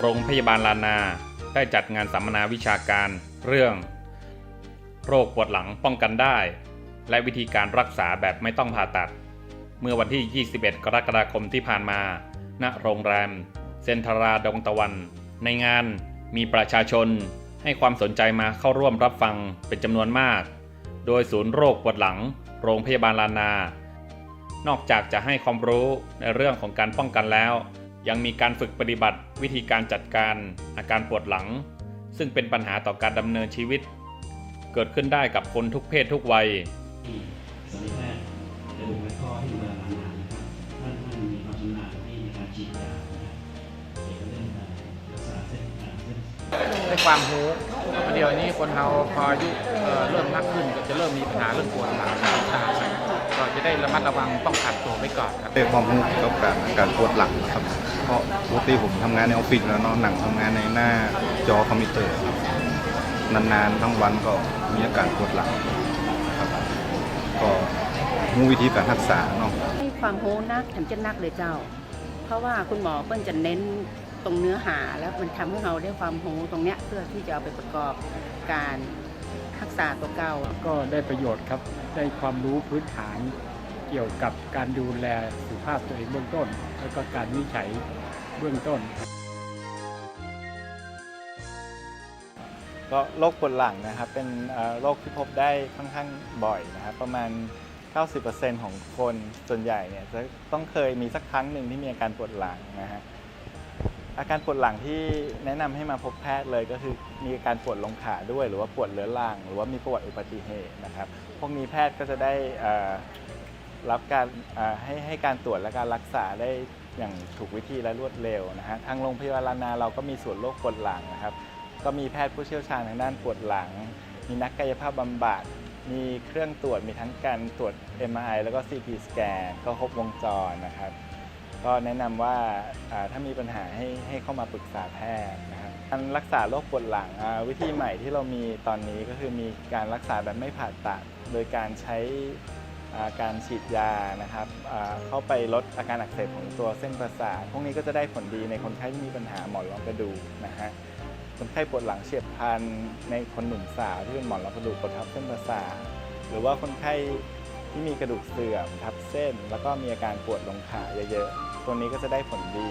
โรงพยาบาลลานาได้จัดงานสัมมนาวิชาการเรื่อง โรคปวดหลังป้องกันได้ และวิธีการรักษาแบบไม่ต้องผ่าตัด เมื่อวันที่ 21 กรกฎาคมที่ผ่านมา ณ โรงแรม เซนทราดงตะวัน ในงานมีประชาชนให้ความสนใจมาเข้าร่วมรับฟังเป็นจำนวนมาก โดยศูนย์โรคปวดหลัง โรงพยาบาลลานา นอกจากจะให้ความรู้ในเรื่องของการป้องกันแล้ว ยังมีการฝึกปฏิบัติวิธีการจัดการ อาการปวดหลัง ซึ่งเป็นปัญหาต่อการดำเนินชีวิต เกิดขึ้นได้กับคนทุกเพศทุกวัยที่สัญญแพทย์กระดูกและข้อที่มาลานานนะครับท่านท่านมีความชำนาญที่ในการฉีดยานะครับเกี่ยวกับเรื่องการรักษาเส้นอ่าเส้นได้ความรู้เดี๋ยวนี้คนเราพออายุเอ่อเริ่มมากขึ้นก็จะเริ่มมีปัญหาเรื่องปวดหลังชา ก็จะได้ระมัดระวังป้องกันตัวไว้ก่อนครับได้ความรู้เกี่ยวกับการอาการปวดหลังนะครับ เพราะปกติผมทำงานในออฟฟิศแล้วเนาะหนังทำงานในหน้าจอคอมพิวเตอร์ครับนานๆทั้งวันก็มีอาการปวดหลังนะครับก็รู้วิธีการรักษาเนาะ ให้ความรู้นักแถมจะนักเลยเจ้า เพราะว่าคุณหมอเปิ้ลจะเน้นตรงเนื้อหาแล้วมันทำให้เราได้ความรู้ตรงเนี้ยเพื่อที่จะเอาไปประกอบการ รักษาตัวเก่าก็ได้ประโยชน์ครับ ได้ความรู้พื้นฐานเกี่ยวกับการดูแลสุขภาพตัวเองเบื้องต้น แล้วก็การวินิจฉัยเบื้องต้น ก็โรคปวดหลังนะครับเป็นเอ่อโรคที่พบได้ค่อนข้างบ่อยนะครับประมาณ 90%ของคนส่วนใหญ่เนี่ยจะต้องเคยมีสักครั้งหนึ่งที่มีอาการปวดหลังนะฮะ อาการปวดหลังที่แนะนำให้มาพบแพทย์เลยก็คือมีอาการปวดลงขาด้วย หรือว่าปวดเรื้อรังหรือว่ามีประวัติอุบัติเหตุนะครับพวกนี้แพทย์ก็จะได้รับการให้ให้การตรวจและการรักษาได้อย่างถูกวิธีและรวดเร็วนะฮะทางโรงพยาบาลรานาเราก็มีส่วนโรคปวดหลังนะครับ ก็มีแพทย์ผู้เชี่ยวชาญทางด้านปวดหลัง มีนักกายภาพบำบัดมีเครื่องตรวจมีทั้งการตรวจ MRI แล้วก็ CT สแกนก็ครบวงจรนะครับ ก็แนะนำว่าอ่าถ้ามีปัญหาให้ให้เข้ามาปรึกษาแพทย์นะครับการรักษาโรคปวดหลังวิธีใหม่ที่เรามีตอนนี้ก็คือมีการรักษาแบบไม่ผ่าตัด โดยการใช้การฉีดยานะครับเข้าไปลดอาการอักเสบของตัวเส้นประสาท พวกนี้ก็จะได้ผลดีในคนไข้ที่มีปัญหาหมอนรองกระดูกนะฮะคนไข้ปวดหลังเฉียบพลันในคนหนุ่มสาวที่เป็นหมอนรองกระดูกกดทับเส้นประสาทหรือว่าคนไข้ ที่มีกระดูกเสื่อมทับเส้น แล้วก็มีอาการปวดลงขาเยอะๆ ตัวนี้ก็จะได้ผลดี